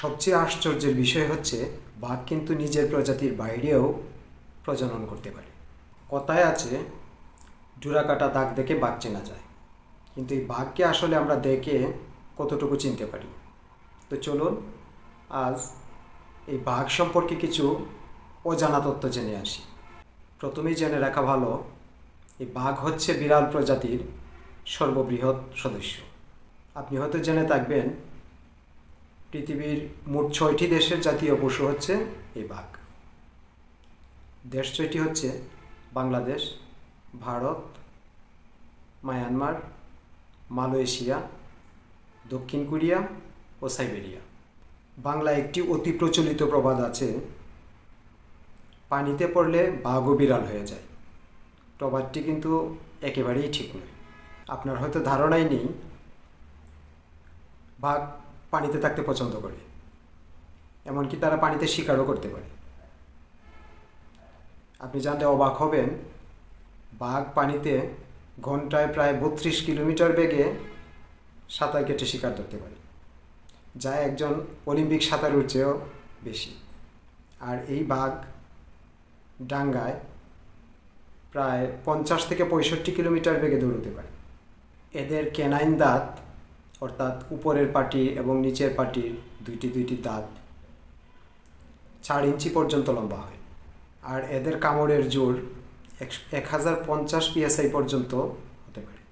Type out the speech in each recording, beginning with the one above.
সবচেয়ে আশ্চর্যের বিষয় হচ্ছে, বাঘ কিন্তু নিজের প্রজাতির বাইরেও প্রজনন করতে পারে। কথায় আছে, জোড়া কাটা দাগ দেখে বাঘ চেনা যায়। কিন্তু এই বাঘকে আসলে আমরা দেখে কতটুকু চিনতে পারি? তো চলুন, আজ এই বাঘ সম্পর্কে কিছু অজানা তথ্য জেনে আসি। প্রথমেই জেনে রাখা ভালো, এই বাঘ হচ্ছে বিড়াল প্রজাতির সর্ববৃহৎ সদস্য। আপনি হয়তো জেনে থাকবেন পৃথিবীর মোট ছয়টি দেশের জাতীয় পশু হচ্ছে এই বাঘ। দেশ ছয়টি হচ্ছে বাংলাদেশ, ভারত, মায়ানমার, মালয়েশিয়া, দক্ষিণ কোরিয়া ও সাইবেরিয়া। বাংলা একটি অতি প্রচলিত প্রবাদ আছে, পানিতে পড়লে বাঘও বিড়াল হয়ে যায়। প্রবাদটি কিন্তু একেবারেই ঠিক নয়। আপনার হয়তো ধারণাই নেই, বাঘ পানিতে থাকতে পছন্দ করে। এমনকি তারা পানিতে শিকারও করতে পারে। আপনি জানলে অবাক হবেন, বাঘ পানিতে ঘন্টায় প্রায় বত্রিশ কিলোমিটার বেগে সাঁতার কেটে শিকার ধরতে পারে, যা একজন অলিম্পিক সাঁতারুর চেয়েও বেশি। আর এই বাঘ ডাঙ্গায় প্রায় পঞ্চাশ থেকে পঁয়ষট্টি কিলোমিটার বেগে দৌড়তে পারে। এদের কেনাইন দাঁত অর্থাৎ উপরের পাটি এবং নিচের পাটির দুইটি দুইটি দাঁত চার ইঞ্চি পর্যন্ত লম্বা হয়। আর এদের কামড়ের জোর এক হাজার পঞ্চাশ পিএসআই পর্যন্ত হতে পারে।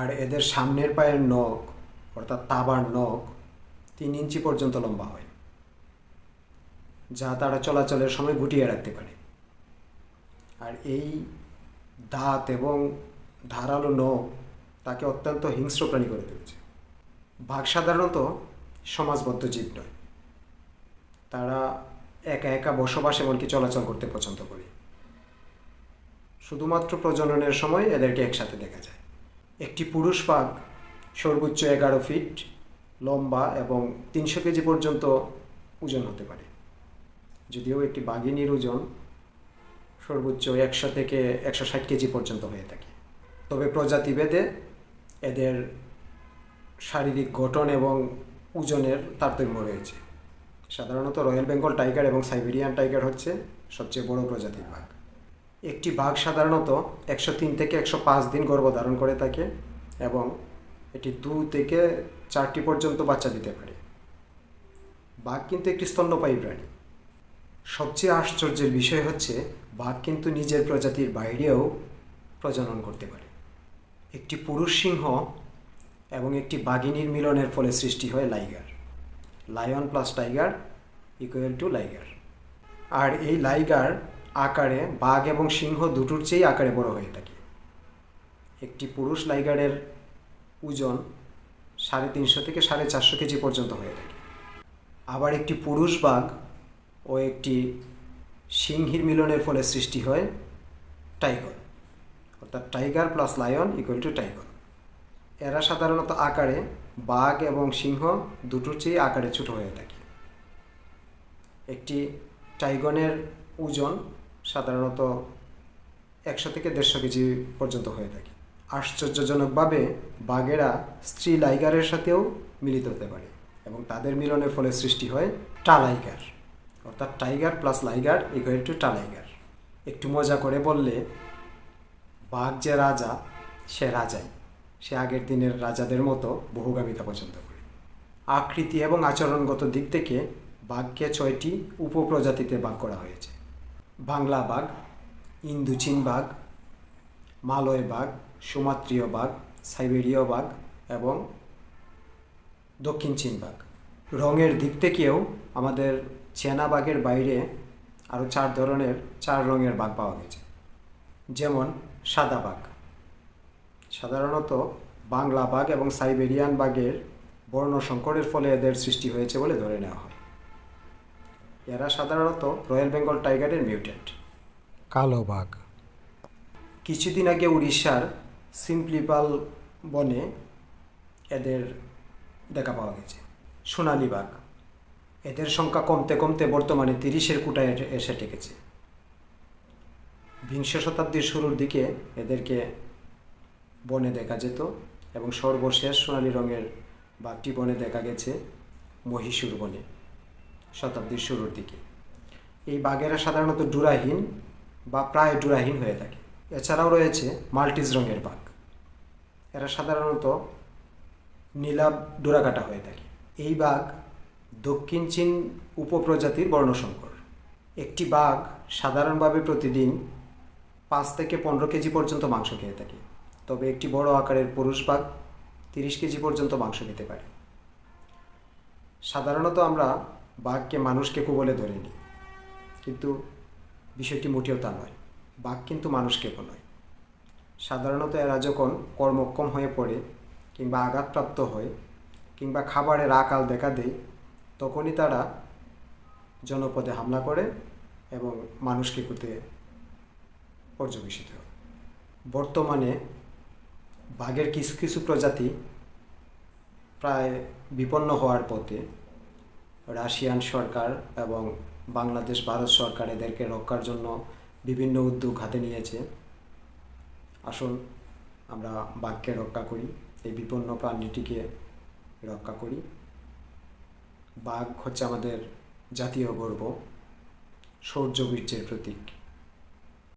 আর এদের সামনের পায়ের নখ, অর্থাৎ তাবার নখ, তিন ইঞ্চি পর্যন্ত লম্বা হয়, যা তারা চলাচলের সময় গুটিয়ে রাখতে পারে। আর এই দাঁত এবং ধারালো নখ তাকে অত্যন্ত হিংস্র প্রাণী করে তুলেছে। বাঘ সাধারণত সমাজবদ্ধ জীব নয়। তারা একা একা বসবাস এমনকি চলাচল করতে পছন্দ করে। শুধুমাত্র প্রজননের সময় এদেরকে একসাথে দেখা যায়। একটি পুরুষ বাঘ সর্বোচ্চ এগারো ফিট, লম্বা এবং তিনশো কেজি পর্যন্ত ওজন হতে পারে। যদিও একটি বাঘিনীর ওজন সর্বোচ্চ একশো থেকে একশো ষাট কেজি পর্যন্ত হয়ে থাকে। তবে প্রজাতিভেদে এদের শারীরিক গঠন এবং ওজনের তারতম্য রয়েছে। সাধারণত রয়্যাল বেঙ্গল টাইগার এবং সাইবেরিয়ান টাইগার হচ্ছে সবচেয়ে বড় প্রজাতির বাঘ। একটি বাঘ সাধারণত একশো তিন থেকে একশো পাঁচ দিন গর্ভধারণ করে থাকে এবং এটি দু থেকে চারটি পর্যন্ত বাচ্চা দিতে পারে। বাঘ কিন্তু একটি স্তন্যপায়ী প্রাণী। সবচেয়ে আশ্চর্যের বিষয় হচ্ছে, বাঘ কিন্তু নিজের প্রজাতির বাইরেও প্রজনন করতে পারে। একটি পুরুষ সিংহ এবং একটি বাঘিনীর মিলনের ফলে সৃষ্টি হয় liger. Lion plus tiger equal to liger. আর এই লাইগার আকারে বাঘ এবং সিংহ দুটোর চেয়েই আকারে বড় হয়ে থাকে। একটি পুরুষ লাইগারের ওজন সাড়ে তিনশো থেকে সাড়ে চারশো কেজি পর্যন্ত হয়ে থাকে। আবার একটি পুরুষ বাঘ ও একটি সিংহীর মিলনের ফলে সৃষ্টি হয় টাইগর। অর্থাৎ tiger plus lion equal to tigon এরা সাধারণত আকারে বাঘ এবং সিংহ দুটোর চেয়ে আকারে ছোট হয়ে থাকে। একটি টাইগনের ওজন সাধারণত একশো থেকে দেড়শো কেজি পর্যন্ত হয়ে থাকে। আশ্চর্যজনকভাবে বাঘেরা স্ত্রী লাইগারের সাথেও মিলিত হতে পারে এবং তাদের মিলনের ফলে সৃষ্টি হয় টালাইগার অর্থাৎ tiger plus liger equal to tiliger একটু মজা করে বললে বাঘ যে রাজা, সে রাজাই। সে আগের দিনের রাজাদের মতো বহুগামিতা পছন্দ করে। আকৃতি এবং আচরণগত দিক থেকে বাঘকে ছয়টি উপপ্রজাতিতে ভাগ করা হয়েছে। বাংলা বাঘ, ইন্দুচীন বাঘ, মালয় বাঘ, সুমাত্রীয় বাঘ, সাইবেরীয় বাঘ এবং দক্ষিণ চীন বাঘ। রঙের দিক থেকেও আমাদের চেনা বাঘের বাইরে আরও চার ধরনের, চার রঙের বাঘ পাওয়া গেছে। যেমন সাদা বাঘ। সাধারণত বাংলা বাঘ এবং সাইবেরিয়ান বাঘের বর্ণ সংকটের ফলে এদের সৃষ্টি হয়েছে বলে ধরে নেওয়া হয়। এরা সাধারণত রয়্যাল বেঙ্গল টাইগারের মিউটেন্ট। কালো বাঘ। কিছুদিন আগে উড়িষ্যার সিম্পলিপাল বনে এদের দেখা পাওয়া গেছে। সোনালি বাঘ। এদের সংখ্যা কমতে কমতে বর্তমানে তিরিশের কুটায় এসে টেকেছে বিংশ শতাব্দীর শুরুর দিকে এদেরকে বনে দেখা যেত এবং সর্বশেষ সোনালি রঙের বাঘটি বনে দেখা গেছে মহীশূর বনে শতাব্দীর শুরুর দিকে। এই বাঘেরা সাধারণত ডুরাহীন বা প্রায় ডুরাহীন হয়ে থাকে। এছাড়াও রয়েছে মাল্টিজ রঙের বাঘ। এরা সাধারণত নীলাভ ডোরাকাটা হয়ে থাকে। এই বাঘ দক্ষিণ চীন উপপ্রজাতির বর্ণসংকর। একটি বাঘ সাধারণভাবে প্রতিদিন পাঁচ থেকে পনেরো কেজি পর্যন্ত মাংস খেয়ে থাকে। তবে একটি বড় আকারের পুরুষ বাঘ তিরিশ কেজি পর্যন্ত মাংস খেতে পারে। সাধারণত আমরা বাঘকে মানুষকে কু বলে ধরে নিই। কিন্তু বিষয়টি মোটেও তা নয়। বাঘ কিন্তু মানুষকে নয়। সাধারণত এরা যখন কর্মক্ষম হয়ে পড়ে কিংবা আঘাতপ্রাপ্ত হয় কিংবা খাবারের আকাল দেখা দেয়, তখনই তারা জনপদে হামলা করে এবং মানুষকে কুতে পর্যবেসিত হয় বর্তমানে বাঘের কিছু কিছু প্রজাতি প্রায় বিপন্ন হওয়ার পথে রাশিয়ান সরকার এবং বাংলাদেশ, ভারত সরকার এদেরকে রক্ষার জন্য বিভিন্ন উদ্যোগ হাতে নিয়েছে। আসুন আমরা বাঘকে রক্ষা করি, এই বিপন্ন প্রাণীটিকে রক্ষা করি। বাঘ হচ্ছে আমাদের জাতীয় গর্ব শৌর্য বীর্যের প্রতীক।